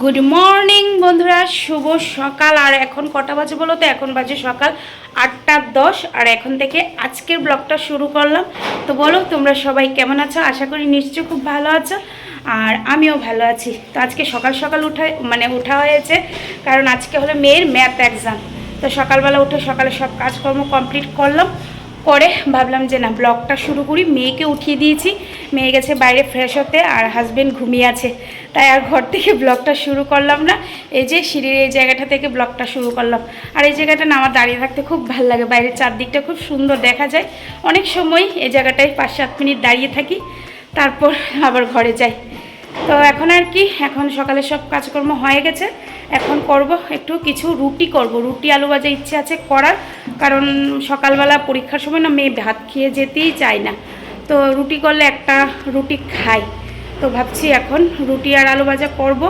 Good morning বন্ধুরা, শুভ সকাল। আর এখন কটা বাজে বলো তো? এখন বাজে সকাল আটটা দশ। আর এখন থেকে আজকের ব্লগটা শুরু করলাম। তো বলো, তোমরা সবাই কেমন আছো? আশা করি নিশ্চয়ই খুব ভালো আছো। আর আমিও ভালো আছি। তো আজকে সকাল সকাল উঠা মানে ওঠা হয়েছে, কারণ আজকে হলো মেয়ের ম্যাথ এক্সাম তো সকালবেলা উঠে সকালে সব কাজকর্ম কমপ্লিট করলাম। করে ভাবলাম যে না, ব্লগটা শুরু করি। মেয়েকে উঠিয়ে দিয়েছি। মেয়ে গেছে বাইরে ফ্রেশ হতে আর হাজবেন্ড ঘুমিয়ে আছে। তাই আর ঘর থেকে ব্লগটা শুরু করলাম না। এই যে সিঁড়ির এই জায়গাটা থেকে ব্লগটা শুরু করলাম। আর এই জায়গাটা না আমার দাঁড়িয়ে থাকতে খুব ভালো লাগে। বাইরের চারদিকটা খুব সুন্দর দেখা যায়। অনেক সময় এই জায়গাটায় পাঁচ সাত মিনিট দাঁড়িয়ে থাকি, তারপর আবার ঘরে যাই। তো এখন আর কি, এখন সকালে সব কাজকর্ম হয়ে গেছে। এখন করব একটু কিছু রুটি করব। রুটি, আলু ভাজা ইচ্ছে আছে করার, কারণ সকালবেলা পরীক্ষার সময় না মেয়ে ভাত খেয়ে যেতেই চায় না। তো রুটি করলে একটা রুটি খাই। তো ভাবছি এখন রুটি আর আলু ভাজা করব,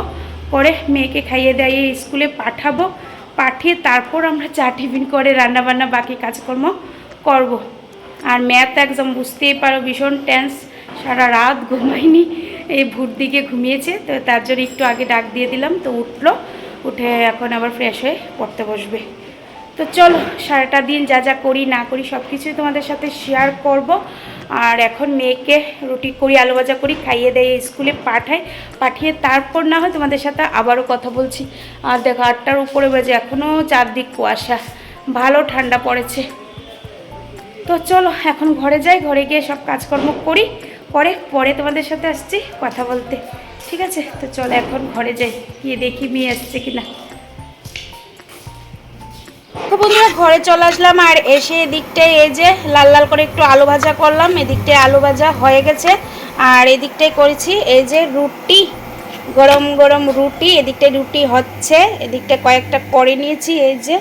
করে মেয়েকে খাইয়ে দাইয়ে স্কুলে পাঠাবো। পাঠিয়ে তারপর আমরা চা টিফিন করে রান্নাবান্না বাকি কাজকর্ম করব। আর ম্যাথ একদম বুঝতেই পারো, ভীষণ টেন্স। সারা রাত ঘুমাইনি এই ভোর দিকে ঘুমিয়েছে, তো তার জন্য একটু আগে ডাক দিয়ে দিলাম, তো উঠল। উঠে এখন আবার ফ্রেশ হয়ে পড়তে বসবে। তো চলো, সারাটা দিন যা যা করি না করি সব কিছুই তোমাদের সাথে শেয়ার করব। আর এখন মেয়েকে রুটি করি, আলু ভাজা করি, খাইয়ে দেয় স্কুলে পাঠাই, পাঠিয়ে তারপর না হয় তোমাদের সাথে আবারও কথা বলছি। আর দেখো, আটটার উপরে বাজে এখনও চারদিক কুয়াশা, ভালো ঠান্ডা পড়েছে। তো চলো, এখন ঘরে যাই, ঘরে গিয়ে সব কাজকর্ম করি, পরে পরে তোমাদের সাথে আসছি কথা বলতে। ঠিক আছে, তো চলো এখন ঘরে যাই, গিয়ে দেখি মেয়ে আসছে কিনা। তো বন্ধুরা, ঘরে চলে আসলাম, আর এসে এদিকটায় এই যে লাল লাল করে একটু আলু ভাজা করলাম, এদিকটায় আলু ভাজা হয়ে গেছে। আর এদিকটায় করেছি এই যে রুটি, গরম গরম রুটি, এদিকটায় রুটি হচ্ছে, এদিকটায় কয়েকটা করে নিয়েছি এই যে।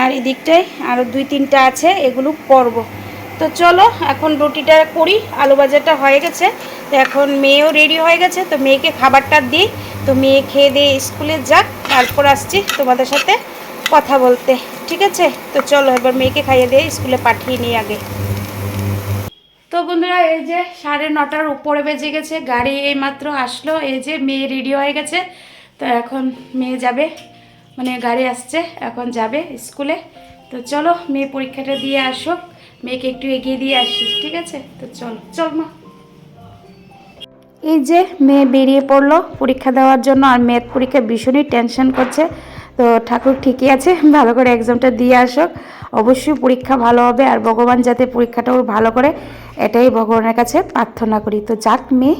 আর এদিকটায় আরও দুই তিনটা আছে, এগুলো করব। তো চলো, এখন রুটিটা করি, আলু ভাজাটা হয়ে গেছে। তো এখন মেয়েও রেডি হয়ে গেছে, তো মেয়েকে খাবারটা দিই। তো মেয়ে খেয়ে দিয়ে স্কুলে যাক, তারপর আসছি তোমাদের সাথে কথা বলতে, ঠিক আছে? তো চলো এবার মেয়েকে খাইয়ে দিয়ে স্কুলে পাঠিয়ে নিই আগে। তো বন্ধুরা, এই যে সাড়ে নটার উপরে বেজে গেছে, গাড়ি এইমাত্র আসলো, এই যে মেয়ে রেডি হয়ে গেছে। তো এখন মেয়ে যাবে মানে গাড়ি আসছে, এখন যাবে স্কুলে। তো চলো, মেয়ে পরীক্ষাটা দিয়ে আসুক, মেয়েকে একটু এগিয়ে দিয়ে আসি, ঠিক আছে? তো চলো, চল মা। এই যে মেয়ে বেরিয়ে পড়ল পরীক্ষা দেওয়ার জন্য, আর মেয়ের পরীক্ষা ভীষণই টেনশন করছে। তো ঠাকুর ঠিকই আছে, ভালো করে এক্সামটা দিয়ে আসুক। অবশ্যই পরীক্ষা ভালো হবে, আর ভগবান যাতে পরীক্ষাটাও ভালো করে, এটাই ভগবানের কাছে প্রার্থনা করি। তো যাক মেয়ে।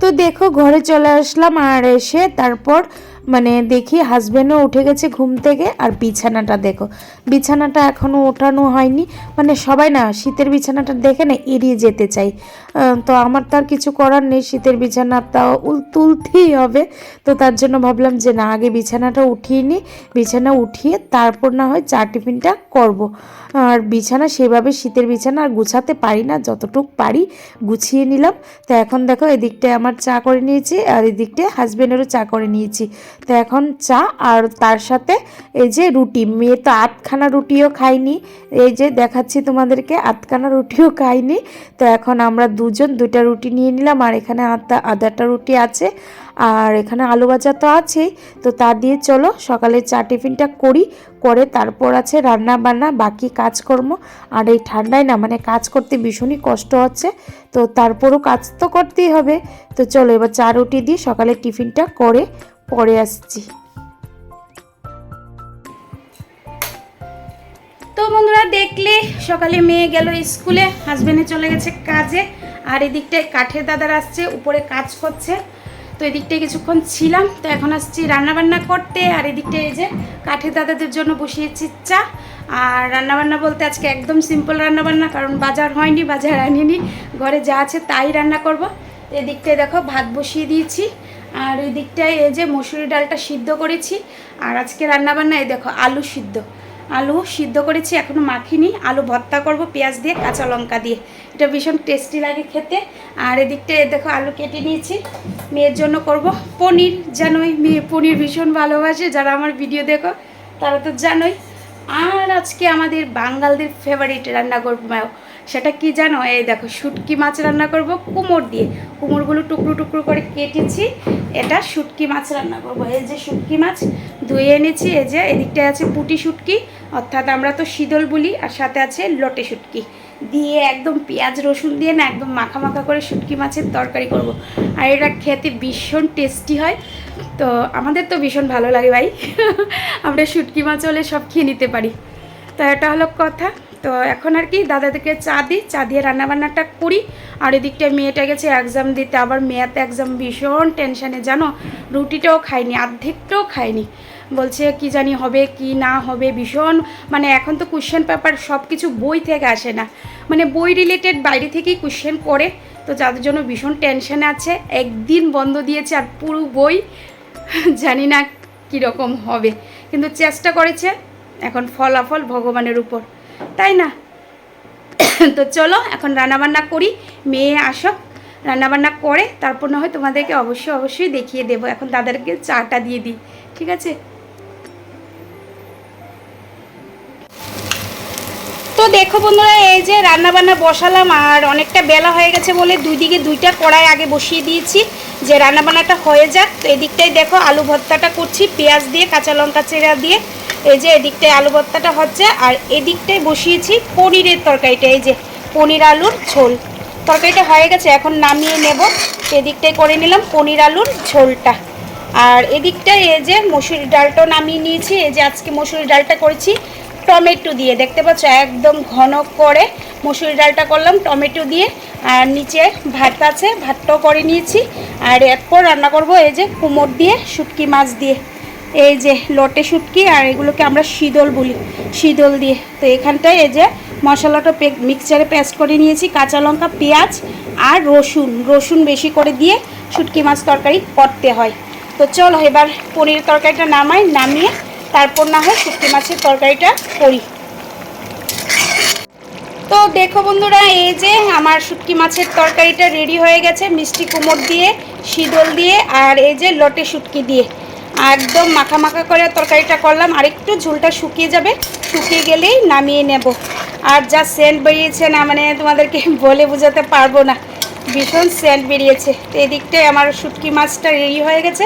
তো দেখো, ঘরে চলে আসলাম, আর এসে তারপর মানে দেখি হাজব্যান্ডও উঠে গেছে ঘুম থেকে, আর বিছানাটা দেখো। বিছানাটা এখনও ওঠানো হয়নি। মানে সবাই না শীতের বিছানাটা দেখে না এড়িয়ে যেতে চাই তো আমার তো আর কিছু করার নেই, শীতের বিছানাটাও উল- তুলতেই হবে। তো তার জন্য ভাবলাম যে না, আগে বিছানাটা উঠিয়ে নিই। বিছানা উঠিয়ে তারপর না হয় চা টিফিনটা করব। আর বিছানা সেভাবে শীতের বিছানা আর গুছাতে পারি না, যতটুক পারি গুছিয়ে নিলাম। তো এখন দেখো এদিকটায় আমার চা করে নিয়েছি, আর এদিকটায় হাজব্যান্ডেরও চা করে নিয়েছি। তো এখন চা আর তার সাথে এই যে রুটি। মেয়ে তো আধখানা রুটিও খাইনি এই যে দেখাচ্ছি তোমাদেরকে আধখানা রুটিও খাইনি তো এখন আমরা দুজন দুইটা রুটি নিয়ে নিলাম আর এখানে আধা, আধাটা রুটি আছে আর এখানে আলু ভাজা তো আছেই। তো তা দিয়ে চলো সকালে চা টিফিনটা করি, করে তারপর আছে রান্না বান্না বাকি কাজকর্ম। আর এই ঠান্ডায় না মানে কাজ করতে ভীষণই কষ্ট হচ্ছে। তো তারপরও কাজ তো করতেই হবে। তো চলো এবার চা রুটি দিয়ে সকালে টিফিনটা করে পরে আসছি। তো বন্ধুরা দেখলে, সকালে মেয়ে গেল স্কুলে হাজব্যান্ডে চলে গেছে কাজে, আর এদিকটায় কাঠের দাদার আসছে, উপরে কাজ করছে। তো এদিকটায় কিছুক্ষণ ছিলাম, তো এখন আসছি রান্নাবান্না করতে, আর এদিকটায় এই যে কাঠের দাদাদের জন্য বসিয়েছি চা। আর রান্নাবান্না বলতে আজকে একদম সিম্পল রান্নাবান্না, কারণ বাজার হয়নি, বাজার আনিনি, ঘরে যা আছে তাই রান্না করব। এদিকটায় দেখো, ভাত বসিয়ে দিয়েছি। আর এই দিকটায় এই যে মসুরি ডালটা সিদ্ধ করেছি, আর আজকে রান্নাবান্না এই দেখো, আলু সিদ্ধ। আলু সিদ্ধ করেছি এখনও মাখিনি। আলু ভর্তা করব পেঁয়াজ দিয়ে, কাঁচা লঙ্কা দিয়ে। এটা ভীষণ টেস্টি লাগে খেতে। আর এদিকটা দেখো, আলু কেটে নিয়েছি। মেয়ের জন্য করব পনির। জানোই, মেয়ে পনির ভীষণ ভালোবাসে। যারা আমার ভিডিও দেখো, তারা তো জানোই। আর আজকে আমাদের বাঙালদের ফেভারিট রান্না করব সেটা কি জানো? এই দেখো, শুটকি মাছ রান্না করব কুমোর দিয়ে। কুমোরগুলো টুকরো টুকরো করে কেটেছি, এটা শুটকি মাছ রান্না করব। এই যে শুটকি মাছ, ধুয়ে এনেছি, এই যে এদিকটায় আছে পুটি শুটকি, অর্থাৎ আমরা তো শীতল বলি, আর সাথে আছে লটে শুটকি। দিয়ে একদম পেঁয়াজ, রসুন দিয়ে না একদম মাখা মাখা করে শুটকি মাছের তরকারি করব। আর এটা খেতে ভীষণ টেস্টি হয়। তো আমাদের তো ভীষণ ভালো লাগে ভাই। আমরা শুটকি মাছ হলে সব খেয়ে নিতে পারি। তো এটা হলো কথা। তো এখন আর কি দাদাদেরকে চা দিই, চা দিয়ে রান্নাবান্নাটা করি। আর এদিকটায় মেয়েটা গেছে এক্সাম দিতে, আবার মেয়াতে এক্সাম ভীষণ টেনশানে জানো? রুটিটাও খাইনি অর্ধেকটাও খাইনি। বলছে, কি জানি হবে, কি না হবে? ভীষণ মানে এখন তো কোশ্চেন পেপার সব কিছু বই থেকে আসে না। মানে বই রিলেটেড বাইরে থেকেই কোশ্চেন করে। তো যাদের জন্য ভীষণ টেনশানে আছে, একদিন বন্ধ দিয়েছে আর পুরো বই, জানি না কীরকম হবে। কিন্তু চেষ্টা করেছে, এখন ফলাফল ভগবানের উপর। তাই না? তো চলো, এখন রান্নাবান্না করি। মেয়ে আসো। রান্নাবান্না করে, তারপর না হয় তোমাদেরকে অবশ্যই অবশ্যই দেখিয়ে দেবো। এখন দাদাকে চাটা দিয়ে দিই, ঠিক আছে? তো দেখো বন্ধুরা, এই যে রান্নাবান্না বসালাম, আর অনেকটা বেলা হয়ে গেছে বলে দুই দিকে দুইটা কড়াই আগে বসিয়ে দিয়েছি। যে রান্না বান্নাটা হয়ে যাক, তো এদিকটাই দেখো আলু ভর্তাটা করছি, পেঁয়াজ দিয়ে, কাঁচা লঙ্কা চেরা দিয়ে। এই যে এদিকটায় আলু ভর্তাটা হচ্ছে, আর এদিকটায় বসিয়েছি পনিরের তরকারিটা, এই যে পনির আলুর ঝোল। তরকারিটা হয়ে গেছে, এখন নামিয়ে নেব। এদিকটায় করে নিলাম পনির আলুর ঝোলটা। আর এদিকটায় এই যে মসুরি ডালটাও নামিয়ে নিয়েছি, এই যে আজকে মসুরি ডালটা করেছি। টমেটো দিয়ে। দেখতে পাচ্ছ, একদম ঘন করে মসুরি ডালটা করলাম টমেটো দিয়ে। আর নিচে ভাত আছে, ভাতটাও করে নিয়েছি। আর এরপর রান্না করব এই যে কুমোর দিয়ে শুটকি মাছ দিয়ে। এই যে লটে শুটকি আর এগুলোকে আমরা শীতল বলি, শীতল দিয়ে। তো এখানটায় এই যে মশলাটা মিক্সচারে পেস্ট করে নিয়েছি, কাঁচা লঙ্কা, পেঁয়াজ আর রসুন। রসুন বেশি করে দিয়ে শুটকি মাছ তরকারি করতে হয়। তো চলো এবার পনির তরকারিটা নামাই, নামিয়ে তারপর না হয় শুটকি মাছের তরকারিটা করি। তো দেখো বন্ধুরা, এই যে আমার শুটকি মাছের তরকারিটা রেডি হয়ে গেছে মিষ্টি কুমড় দিয়ে, শীতল দিয়ে, আর এই যে লটে শুটকি দিয়ে। একদম মাখা মাখা করে তরকারিটা করলাম, আর একটু ঝোলটা শুকিয়ে যাবে, শুকিয়ে গেলেই নামিয়ে নেব। আর যা সেন্ট বেরিয়েছে না মানে তোমাদেরকে বলে বোঝাতে পারব না, ভীষণ সেন্ট বেরিয়েছে। তো এদিকটায় আমার শুটকি মাছটা রেডি হয়ে গেছে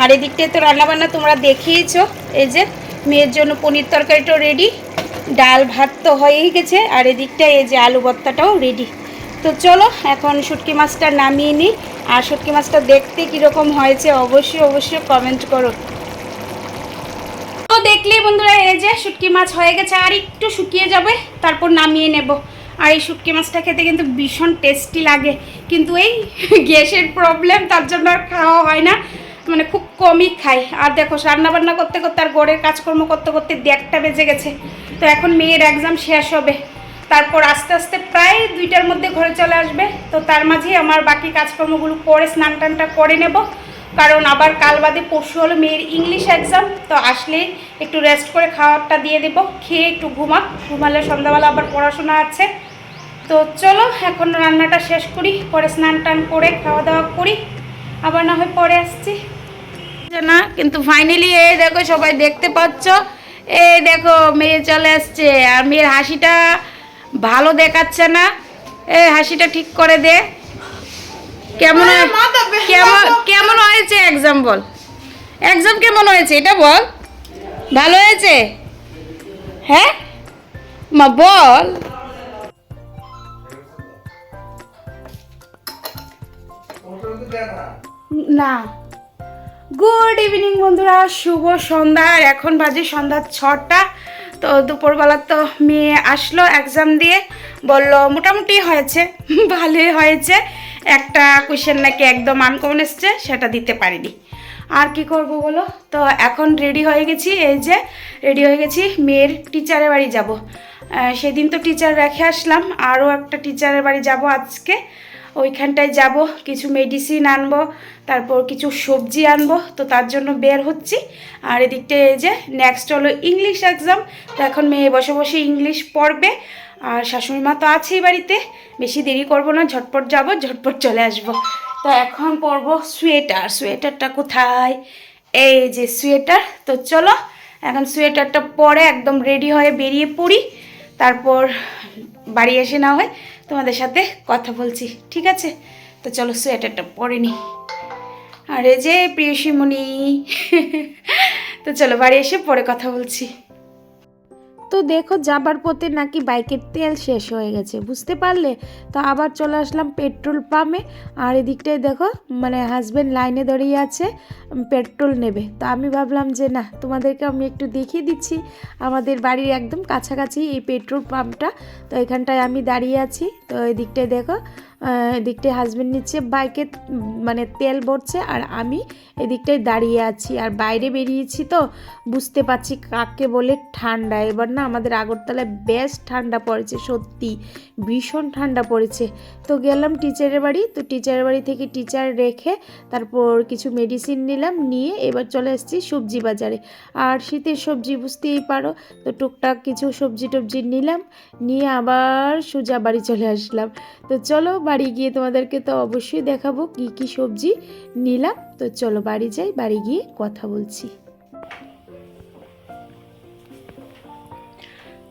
আর এদিকটায় তো রান্নাবান্না তোমরা দেখিয়েছো। এই যে মেয়ের জন্য পনির তরকারিটাও রেডি ডাল ভাত তো হয়েই গেছে। আর এদিকটায় এই যে আলু ভর্তাটাও রেডি তো চলো, এখন শুটকি মাছটা নামিয়ে নিই। আর শুটকি মাছটা দেখতে কীরকম হয়েছে অবশ্যই অবশ্যই কমেন্ট করো। তো দেখলেই বন্ধুরা, এই যে শুটকি মাছ হয়ে গেছে। আর একটু শুকিয়ে যাবে, তারপর নামিয়ে নেব। আর এই শুটকি মাছটা খেতে কিন্তু ভীষণ টেস্টি লাগে। কিন্তু এই গ্যাসের প্রবলেম তার জন্য আর খাওয়া হয় না। মানে খুব কমই খাই। আর দেখো রান্না বান্না করতে করতে আর ঘরের কাজকর্ম করতে করতে দেড়টা বেজে গেছে। তো এখন মেয়ের এক্সাম শেষ হবে। তারপর আস্তে আস্তে প্রায় দুইটার মধ্যে ঘরে চলে আসবে। তো তার মাঝেই আমার বাকি কাজকর্মগুলো করে, স্নান টানটা করে নেব। কারণ আবার কাল বাদে পরশু হলো মেয়ের ইংলিশ এক্সাম তো আসলেই একটু রেস্ট করে খাওয়ারটা দিয়ে দেবো। খেয়ে একটু ঘুমাক ঘুমালে সন্ধ্যাবেলা আবার পড়াশোনা আছে। তো চলো, এখন রান্নাটা শেষ করি। পরে স্নান টান করে, খাওয়া দাওয়া করি। আবার না হয় পরে আসছি। না কিন্তু ফাইনালি এই দেখো সবাই দেখতে পাচ্ছ। এই দেখো মেয়ে চলে আসছে আর মেয়ের হাসিটা ভালো দেখাচ্ছে না। এই হাসিটা ঠিক করে দে। কেমন কেমন কেমন হয়েছে এক্সাম বল? এক্সাম কেমন হয়েছে এটা বল। ভালো হয়েছে? হ্যাঁ? মা বল। না। গুড ইভিনিং বন্ধুরা। শুভ সন্ধ্যা। এখন বাজে সন্ধ্যা ছটা। তো দুপুরবেলা তো মেয়ে আসলো এক্সাম দিয়ে। বলল, মোটামুটি হয়েছে। ভালোই হয়েছে। একটা কোয়েশ্চেন নাকি একদম আনকমন এসছে, সেটা দিতে পারিনি। আর কি করব বলো? তো এখন রেডি হয়ে গেছি। এই যে রেডি হয়ে গেছি, মেয়ের টিচারের বাড়ি যাব। সেদিন তো টিচার রেখে আসলাম। আরও একটা টিচারের বাড়ি যাব আজকে। ওইখানটায় যাব, কিছু মেডিসিন আনব, তারপর কিছু সবজি আনব, তো তার জন্য বের হচ্ছি। আর এদিকটা এই যে নেক্সট হলো ইংলিশ এক্সাম তো এখন মেয়ে বসে বসে ইংলিশ পড়বে। আর শাশুড়ি মা তো আছেই বাড়িতে, বেশি দেরি করব না, ঝটপট যাব, ঝটপট চলে আসব। তো এখন পরব সোয়েটার সোয়েটারটা কোথায়? এই যে সোয়েটার তো চলো, এখন সোয়েটারটা পরে একদম রেডি হয়ে বেরিয়ে পড়ি। তারপর বাড়ি এসে না হয় তোমাদের সাথে কথা বলছি, ঠিক আছে? তো চলো সোয়েটারটা পরে নি। আরে যে প্রিয়সীমণি, তো চলো বাড়ি এসে পরে কথা বলছি। তো দেখো যাবার পথে নাকি বাইকের তেল শেষ হয়ে গেছে, বুঝতে পারলে? তো আবার চলে আসলাম পেট্রোল পাম্পে, আর এদিকটায় দেখো মানে হাজব্যান্ড লাইনে দাঁড়িয়ে আছে পেট্রোল নেবে। তো আমি ভাবলাম যে না তোমাদেরকে আমি একটু দেখিয়ে দিচ্ছি। আমাদের বাড়ির একদম কাছাকাছি এই পেট্রোল পাম্পটা, তো এখানটায় আমি দাঁড়িয়ে আছি। তো এদিকটায় দেখো এদিকটায় হাজব্যান্ড নিচ্ছে, বাইকে মানে তেল ভরছে আর আমি এদিকটায় দাঁড়িয়ে আছি। আর বাইরে বেরিয়েছি তো, বুঝতে পারছি কাকে বলে ঠান্ডা। এবার না আমাদের আগরতলায় বেশ ঠান্ডা পড়েছে, সত্যি ভীষণ ঠান্ডা পড়েছে। তো গেলাম টিচারের বাড়ি, তো টিচারের বাড়ি থেকে টিচার রেখে তারপর কিছু মেডিসিন নিলাম, নিয়ে এবার চলে এসেছি সবজি বাজারে। আর শীতের সবজি বুঝতেই পারো, তো টুকটাক কিছু সবজি টবজি নিলাম, নিয়ে আবার সোজা বাড়ি চলে আসলাম। তো চলো বাড়ি গিয়ে তোমাদেরকে তো অবশ্যই দেখাবো কি কি সবজি নিলাম। তো চলো বাড়ি যাই, বাড়ি গিয়ে কথা বলছি।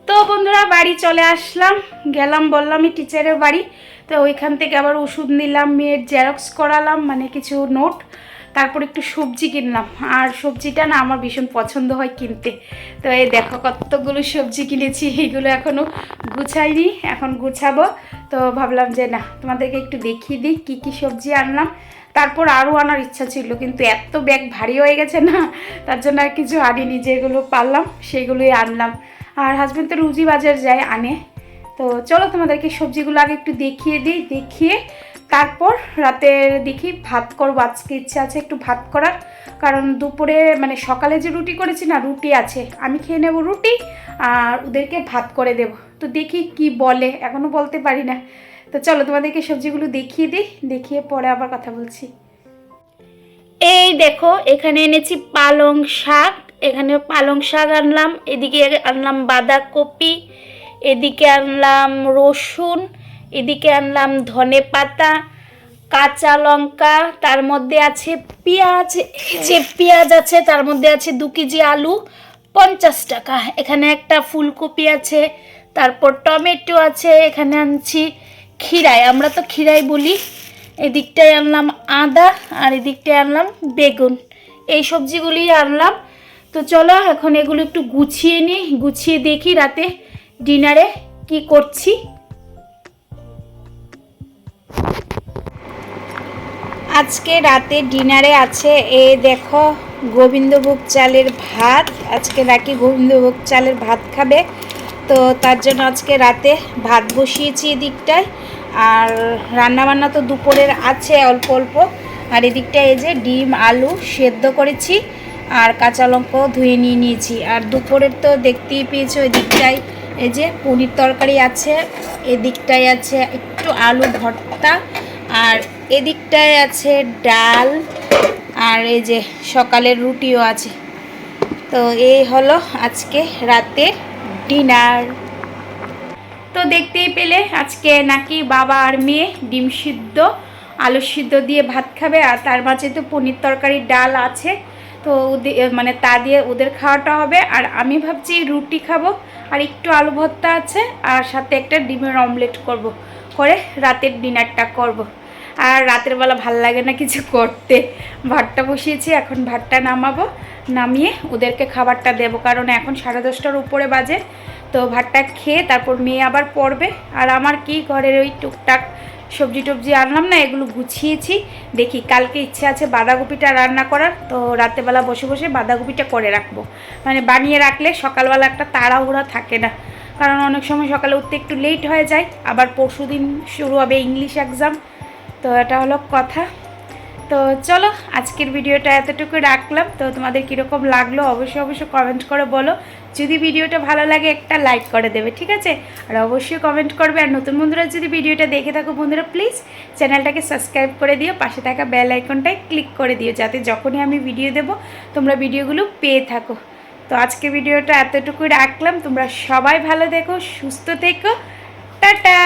তো বন্ধুরা, বাড়ি চলে আসলাম। গেলাম, বললামই টিচারের বাড়ি। তো ওইখান থেকে আবার ওষুধ নিলাম, মেয়ের জেরক্স করালাম মানে কিছু নোট তারপর একটু সবজি কিনলাম। আর সবজিটা না আমার ভীষণ পছন্দ হয় কিনতে। তো এই দেখো কতগুলো সবজি কিনেছি এইগুলো এখনও গুছাইনি, এখন গুছাবো। তো ভাবলাম যে না, তোমাদেরকে একটু দেখিয়ে দিই কী কী সবজি আনলাম। তারপর আরও আনার ইচ্ছা ছিল, কিন্তু এত ব্যাগ ভারী হয়ে গেছে না, তার জন্য আর কিছু আনিনি, যেগুলো পারলাম সেগুলোই আনলাম। আর হাজব্যান্ড তো রুজি বাজার যায়, আনে। তো চলো তোমাদেরকে সবজিগুলো আগে একটু দেখিয়ে দিই, দেখিয়ে তারপর রাতে দেখি ভাত করব, আজকে ইচ্ছে আছে একটু ভাত করার। কারণ দুপুরে মানে সকালে যে রুটি করেছি না, রুটি আছে। আমি খেয়ে নেব রুটি আর ওদেরকে ভাত করে দেব। তো দেখি কি বলে এখনও বলতে পারি না। তো চলো তোমাদেরকে সবজিগুলো দেখিয়ে দিই, দেখিয়ে পরে আবার কথা বলছি। এই দেখো, এখানে এনেছি পালং শাক এখানে পালং শাক আনলাম, এদিকে আনলাম বাঁধাকপি, এদিকে আনলাম রসুন এদিকে আনলাম ধনে পাতা, কাঁচা লঙ্কা, তার মধ্যে আছে পেঁয়াজ। যে পেঁয়াজ আছে, তার মধ্যে আছে দু কেজি আলু, পঞ্চাশ টাকা। এখানে একটা ফুলকপি আছে, তারপর টমেটো আছে, এখানে আনছি খিরাই আমরা তো খিরাই বলি। এদিকটায় আনলাম আদা, আর এদিকটায় আনলাম বেগুন। এই সবজিগুলি আনলাম। তো চলো, এখন এগুলো একটু গুছিয়ে নিই। গুছিয়ে দেখি রাতে ডিনারে কি করছি। আজকে রাতে ডিনারে আছে, এ দেখো গোবিন্দভোগ চালের ভাত। আজকে নাকি গোবিন্দভোগ চালের ভাত খাবে। তো তার জন্য আজকে রাতে ভাত বসিয়েছি এদিকটায়। আর রান্নাবান্না তো দুপুরের আছে, অল্প অল্প। আর এদিকটায় এই যে ডিম, আলু সেদ্ধ করেছি। আর কাঁচা লঙ্কাও ধুয়ে নিয়ে নিয়েছি। আর দুপুরের তো দেখতেই পেয়েছ এদিকটায় এই যে পনির তরকারি আছে, এদিকটায় আছে একটু আলু ভর্তা, আর এদিকটায় আছে ডাল, আর এই যে সকালের রুটিও আছে। তো এই হলো আজকে রাতের ডিনার। তো দেখতেই পেলে আজকে নাকি বাবা আর মেয়ে ডিম সিদ্ধ, আলু সিদ্ধ দিয়ে ভাত খাবে, আর তার মাঝে তো পনির তরকারি, ডাল আছে, তো মানে তা দিয়ে ওদের খাওয়াটা হবে। আর আমি ভাবছি রুটি খাব আর একটু আলু ভর্তা আছে, আর সাথে একটা ডিমের অমলেট করব। করে রাতের ডিনারটা করব। আর রাতের বেলা ভালো লাগে না কিছু করতে ভাতটা বসিয়েছি, এখন ভাতটা নামাবো নামিয়ে ওদেরকে খাবারটা দেব, কারণ এখন সাড়ে দশটার উপরে বাজে তো ভাতটা খেয়ে তারপর মেয়ে আবার পড়বে আর আমার কি ঘরের ওই টুকটাক সবজি টবজি আনলাম না, এগুলো গুছিয়েছি। দেখি, কালকে ইচ্ছে আছে বাঁধাকপিটা রান্না করার, তো রাতেবেলা বসে বসে বাঁধাকপিটা করে রাখব। মানে বানিয়ে রাখলে সকালবেলা একটা তাড়াহুড়া থাকে না। কারণ অনেক সময় সকালে উঠতে একটু লেট হয়ে যায়, আবার পরশু দিন শুরু হবে ইংলিশ এক্সাম তো এটা হলো কথা। তো চলো, আজকের ভিডিওটা এতটুকু রাখলাম। তো তোমাদের কীরকম লাগল অবশ্যই অবশ্যই কমেন্ট করে বলো। যদি ভিডিওটা ভালো লাগে একটা লাইক করে দেবে, ঠিক আছে? আর অবশ্যই কমেন্ট করবে। আর নতুন বন্ধুরা যদি ভিডিওটা দেখে থাকো বন্ধুরা প্লিজ চ্যানেলটাকে সাবস্ক্রাইব করে দিও, পাশে থাকা বেল আইকনটায় ক্লিক করে দিও, যাতে যখনই আমি ভিডিও দেব, তোমরা ভিডিওগুলো পেয়ে থাকো। তো আজকে ভিডিওটা এতটুকুই রাখলাম। তোমরা সবাই ভালো দেখো সুস্থ থেকো। টাটা!